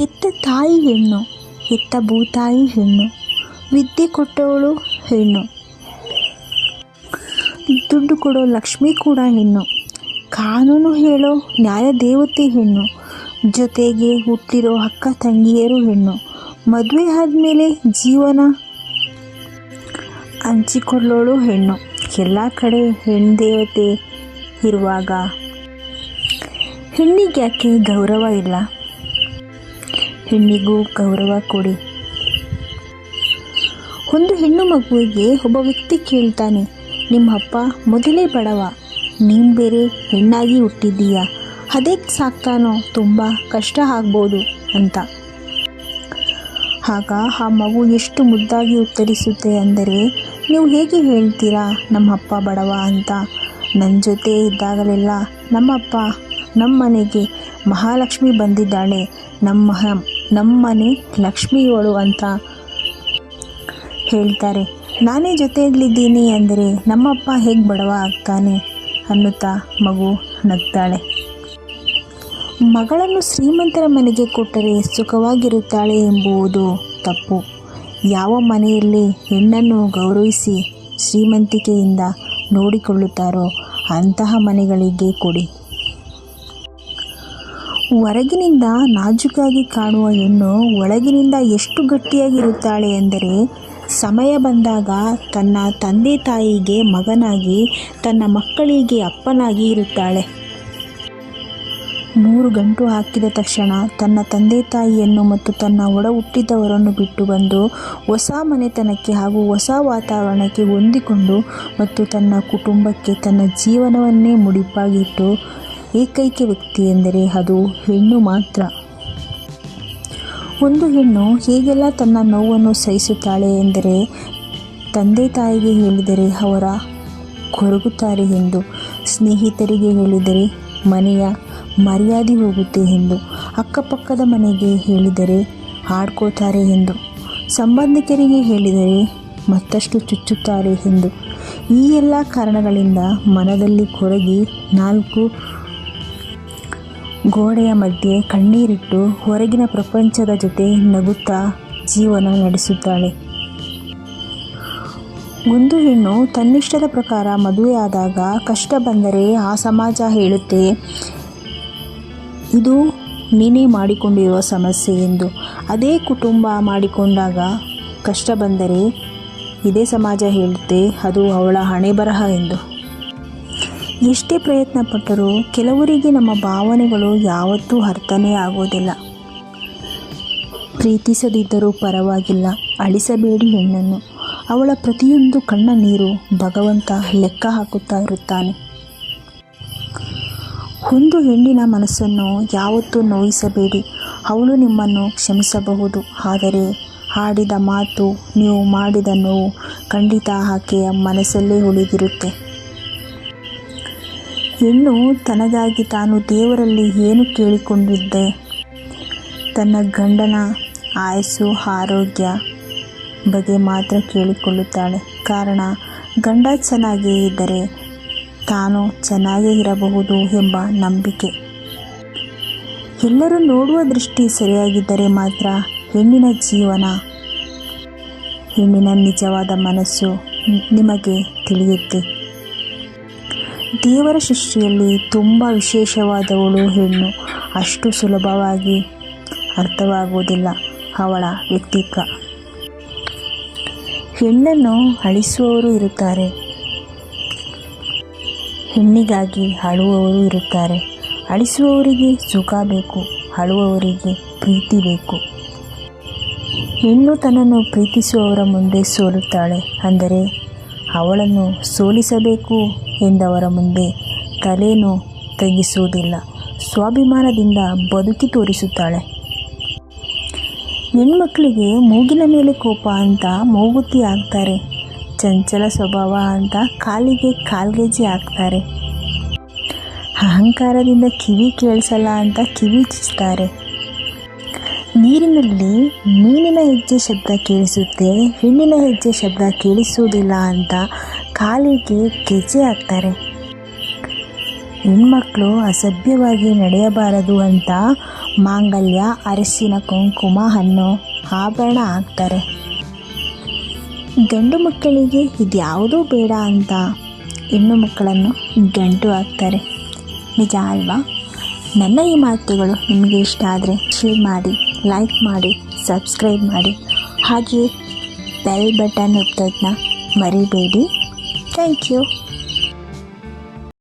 ಹೆತ್ತ ತಾಯಿ ಹೆಣ್ಣು, ಹೆತ್ತ ಭೂತಾಯಿ ಹೆಣ್ಣು, ವಿದ್ಯೆ ಕೊಟ್ಟವಳು ಹೆಣ್ಣು. ದುಡ್ಡು ಕೊಡೋ ಲಕ್ಷ್ಮಿ ಕೂಡ ಹೆಣ್ಣು. ಕಾನೂನು ಹೇಳೋ ನ್ಯಾಯ ದೇವತೆ ಹೆಣ್ಣು. ಜೊತೆಗೆ ಹುಟ್ಟಿರೋ ಅಕ್ಕ ತಂಗಿಯರು ಹೆಣ್ಣು. ಮದುವೆ ಆದಮೇಲೆ ಜೀವನ ಹಂಚಿಕೊಳ್ಳೋಳು ಹೆಣ್ಣು. ಎಲ್ಲ ಕಡೆ ಹೆಣ್ಣು ದೇವತೆ ಇರುವಾಗ. ಹೆಣ್ಣಿಗೆ ಯಾಕೆ ಗೌರವ ಇಲ್ಲ? ಹೆಣ್ಣಿಗೂ ಗೌರವ ಕೊಡಿ. ಒಂದು ಹೆಣ್ಣು ಮಗುವಿಗೆ ಒಬ್ಬ ವ್ಯಕ್ತಿ ಕೇಳ್ತಾನೆ, ನಿಮ್ಮ ಅಪ್ಪ ಮೊದಲೇ ಬಡವ, ನೀನು ಬೇರೆ ಹೆಣ್ಣಾಗಿ ಹುಟ್ಟಿದ್ದೀಯ? ಅದೇ ಸಾಕ್ತಾನೋ? ತುಂಬ ಕಷ್ಟ ಆಗ್ಬೋದು ಅಂತ. ಆಗ ಆ ಮಗು ಎಷ್ಟು ಮುದ್ದಾಗಿ ಉತ್ತರಿಸುತ್ತೆ ಅಂದರೆ, ನೀವು ಹೇಗೆ ಹೇಳ್ತೀರಾ, ನಮ್ಮ ಅಪ್ಪ ಬಡವ ಅಂತ? ನನ್ನ ಜೊತೆ ಇದ್ದಾಗಲೆಲ್ಲ ನಮ್ಮಪ್ಪ ನಮ್ಮ ಮನೆಗೆ ಮಹಾಲಕ್ಷ್ಮಿ ಬಂದಿದ್ದಾಳೆ, ನಮ್ಮ ನಮ್ಮನೆ ಲಕ್ಷ್ಮಿಯವಳು ಅಂತ ಹೇಳ್ತಾರೆ. ನಾನೇ ಜೊತೆಯಲ್ಲಿದ್ದೀನಿ ಅಂದರೆ ನಮ್ಮಪ್ಪ ಹೇಗೆ ಬಡವ ಆಗ್ತಾನೆ ಅನ್ನುತ್ತಾ ಮಗು ನಗ್ತಾಳೆ. ಮಗಳನ್ನು ಶ್ರೀಮಂತರ ಮನೆಗೆ ಕೊಟ್ಟರೆ ಸುಖವಾಗಿರುತ್ತಾಳೆ ಎಂಬುವುದು ತಪ್ಪು. ಯಾವ ಮನೆಯಲ್ಲಿ ಹೆಣ್ಣನ್ನು ಗೌರವಿಸಿ ಶ್ರೀಮಂತಿಕೆಯಿಂದ ನೋಡಿಕೊಳ್ಳುತ್ತಾರೋ ಅಂತಹ ಮನೆಗಳಿಗೆ ಕೊಡಿ. ಹೊರಗಿನಿಂದ ನಾಜೂಕಾಗಿ ಕಾಣುವ ಹೆಣ್ಣು ಒಳಗಿನಿಂದ ಎಷ್ಟು ಗಟ್ಟಿಯಾಗಿರುತ್ತಾಳೆ ಎಂದರೆ, ಸಮಯ ಬಂದಾಗ ತನ್ನ ತಂದೆ ತಾಯಿಗೆ ಮಗನಾಗಿ, ತನ್ನ ಮಕ್ಕಳಿಗೆ ಅಪ್ಪನಾಗಿ ಇರುತ್ತಾಳೆ. ಮೂರು ಗಂಟು ಹಾಕಿದ ತಕ್ಷಣ ತನ್ನ ತಂದೆ ತಾಯಿಯನ್ನು ಮತ್ತು ತನ್ನ ಒಡ ಹುಟ್ಟಿದವರನ್ನು ಬಿಟ್ಟು ಬಂದು ಹೊಸ ಮನೆತನಕ್ಕೆ ಹಾಗೂ ಹೊಸ ವಾತಾವರಣಕ್ಕೆ ಹೊಂದಿಕೊಂಡು ಮತ್ತು ತನ್ನ ಕುಟುಂಬಕ್ಕೆ ತನ್ನ ಜೀವನವನ್ನೇ ಮುಡಿಪಾಗಿಟ್ಟು ಏಕೈಕ ವ್ಯಕ್ತಿ ಎಂದರೆ ಅದು ಹೆಣ್ಣು ಮಾತ್ರ. ಒಂದು ಹೆಣ್ಣು ಹೇಗೆಲ್ಲ ತನ್ನ ನೋವನ್ನು ಸಹಿಸುತ್ತಾಳೆ ಎಂದರೆ ತಂದೆ ತಾಯಿಗೆ ಹೇಳಿದರೆ ಅವರ ಕೊರಗುತ್ತಾರೆ ಎಂದು, ಸ್ನೇಹಿತರಿಗೆ ಹೇಳಿದರೆ ಮನೆಯ ಮರ್ಯಾದೆ ಹೋಗುತ್ತೆ ಎಂದು, ಅಕ್ಕಪಕ್ಕದ ಮನೆಗೆ ಹೇಳಿದರೆ ಆಡ್ಕೋತಾರೆ ಎಂದು, ಸಂಬಂಧಿಕರಿಗೆ ಹೇಳಿದರೆ ಮತ್ತಷ್ಟು ಚುಚ್ಚುತ್ತಾರೆ ಎಂದು. ಈ ಎಲ್ಲ ಕಾರಣಗಳಿಂದ ಮನದಲ್ಲಿ ಕೊರಗಿ ನಾಲ್ಕು ಗೋಡೆಯ ಮಧ್ಯೆ ಕಣ್ಣೀರಿಟ್ಟು ಹೊರಗಿನ ಪ್ರಪಂಚದ ಜೊತೆ ನಗುತ್ತಾ ಜೀವನ ನಡೆಸುತ್ತಾಳೆ. ಒಂದು ಹೆಣ್ಣು ತನ್ನಿಷ್ಟದ ಪ್ರಕಾರ ಮದುವೆಯಾದಾಗ ಕಷ್ಟ ಬಂದರೆ ಆ ಸಮಾಜ ಹೇಳುತ್ತೆ, ಇದು ನೀನೇ ಮಾಡಿಕೊಂಡಿರುವ ಸಮಸ್ಯೆ ಎಂದು. ಅದೇ ಕುಟುಂಬ ಮಾಡಿಕೊಂಡಾಗ ಕಷ್ಟ ಬಂದರೆ ಇದೇ ಸಮಾಜ ಹೇಳುತ್ತೆ, ಅದು ಅವಳ ಹಣೆ ಬರಹ ಎಂದು. ಎಷ್ಟೇ ಪ್ರಯತ್ನ ಪಟ್ಟರೂ ಕೆಲವರಿಗೆ ನಮ್ಮ ಭಾವನೆಗಳು ಯಾವತ್ತೂ ಅರ್ಥನೇ ಆಗೋದಿಲ್ಲ. ಪ್ರೀತಿಸದಿದ್ದರೂ ಪರವಾಗಿಲ್ಲ, ಅಳಿಸಬೇಡಿ ಹೆಣ್ಣನ್ನು. ಅವಳ ಪ್ರತಿಯೊಂದು ಕಣ್ಣ ನೀರು ಭಗವಂತ ಲೆಕ್ಕ ಹಾಕುತ್ತಾ ಇರುತ್ತಾನೆ. ಒಂದು ಹೆಣ್ಣಿನ ಮನಸ್ಸನ್ನು ಯಾವತ್ತೂ ನೋಯಿಸಬೇಡಿ. ಅವಳು ನಿಮ್ಮನ್ನು ಕ್ಷಮಿಸಬಹುದು, ಆದರೆ ಆಡಿದ ಮಾತು ನೀವು ಮಾಡಿದ ನೋವು ಖಂಡಿತ ಆಕೆಯ ಮನಸ್ಸಲ್ಲೇ ಉಳಿದಿರುತ್ತೆ. ಹೆಣ್ಣು ತನಗಾಗಿ ತಾನು ದೇವರಲ್ಲಿ ಏನು ಕೇಳಿಕೊಂಡಿದ್ದೆ? ತನ್ನ ಗಂಡನ ಆಯಸ್ಸು, ಆರೋಗ್ಯ ಬಗ್ಗೆ ಮಾತ್ರ ಕೇಳಿಕೊಳ್ಳುತ್ತಾಳೆ. ಕಾರಣ, ಗಂಡ ಚೆನ್ನಾಗೇ ಇದ್ದರೆ ತಾನು ಚೆನ್ನಾಗೇ ಇರಬಹುದು ಎಂಬ ನಂಬಿಕೆ. ಎಲ್ಲರೂ ನೋಡುವ ದೃಷ್ಟಿ ಸರಿಯಾಗಿದ್ದರೆ ಮಾತ್ರ ಹೆಣ್ಣಿನ ಜೀವನ, ಹೆಣ್ಣಿನ ನಿಜವಾದ ಮನಸ್ಸು ನಿಮಗೆ ತಿಳಿಯುತ್ತೆ. ದೇವರ ಸೃಷ್ಟಿಯಲ್ಲಿ ತುಂಬ ವಿಶೇಷವಾದವಳು ಹೆಣ್ಣು. ಅಷ್ಟು ಸುಲಭವಾಗಿ ಅರ್ಥವಾಗುವುದಿಲ್ಲ ಅವಳ ವ್ಯಕ್ತಿತ್ವ. ಹೆಣ್ಣನ್ನು ಅಳಿಸುವವರು ಇರುತ್ತಾರೆ. ಹೆಣ್ಣಿಗಾಗಿ ಅಳುವವರು ಇರುತ್ತಾರೆ. ಅಳಿಸುವವರಿಗೆ ಸುಖ ಬೇಕು, ಅಳುವವರಿಗೆ ಪ್ರೀತಿ ಬೇಕು. ಹೆಣ್ಣು ತನ್ನನ್ನು ಪ್ರೀತಿಸುವವರ ಮುಂದೆ ಸೋಲುತ್ತಾಳೆ, ಅಂದರೆ ಅವಳನ್ನು ಸೋಲಿಸಬೇಕು ಎಂದವರ ಮುಂದೆ ತಲೆಯನ್ನು ತಗ್ಗಿಸುವುದಿಲ್ಲ. ಸ್ವಾಭಿಮಾನದಿಂದ ಬದುಕಿ ತೋರಿಸುತ್ತಾಳೆ. ಹೆಣ್ಮಕ್ಳಿಗೆ ಮೂಗಿನ ಮೇಲೆ ಕೋಪ ಅಂತ ಮೂಗುತಿ ಹಾಕ್ತಾರೆ. ಚಂಚಲ ಸ್ವಭಾವ ಅಂತ ಕಾಲಿಗೆ ಕಾಲ್ಗೆಜ್ಜೆ ಹಾಕ್ತಾರೆ. ಅಹಂಕಾರದಿಂದ ಕಿವಿ ಕೇಳಿಸಲ್ಲ ಅಂತ ಕಿವಿ ಚುಚ್ತಾರೆ ನೀರಿನಲ್ಲಿ ಮೀನಿನ ಹೆಜ್ಜೆ ಶಬ್ದ ಕೇಳಿಸುತ್ತೆ, ಹೆಣ್ಣಿನ ಹೆಜ್ಜೆ ಶಬ್ದ ಕೇಳಿಸುವುದಿಲ್ಲ ಅಂತ ಕಾಲಿಗೆ ಗೆಜ್ಜೆ ಹಾಕ್ತಾರೆ. ಹೆಣ್ಮಕ್ಳು ಅಸಭ್ಯವಾಗಿ ನಡೆಯಬಾರದು ಅಂತ ಮಾಂಗಲ್ಯ ಅರಸಿನ ಕುಂಕುಮ, ಹಣ್ಣು, ಆಭರಣ ಹಾಕ್ತಾರೆ. ಗಂಡು ಮಕ್ಕಳಿಗೆ ಇದ್ಯಾವುದೂ ಬೇಡ ಅಂತ ಹೆಣ್ಣು ಮಕ್ಕಳನ್ನು ಗಂಟು ಹಾಕ್ತಾರೆ. ನಿಜ ಅಲ್ವಾ? ನನ್ನ ಈ ಮಾತುಗಳು ನಿಮಗೆ ಇಷ್ಟ ಆದರೆ ಶೇರ್ ಮಾಡಿ ಲೈಕ್ ಮಾಡಿ ಸಬ್ಸ್ಕ್ರೈಬ್ ಮಾಡಿ. ಹಾಗೆಯೇ ಬೆಲ್ ಬಟನ್ ಒತ್ತೋದನ್ನ ಮರಿಬೇಡಿ. Thank you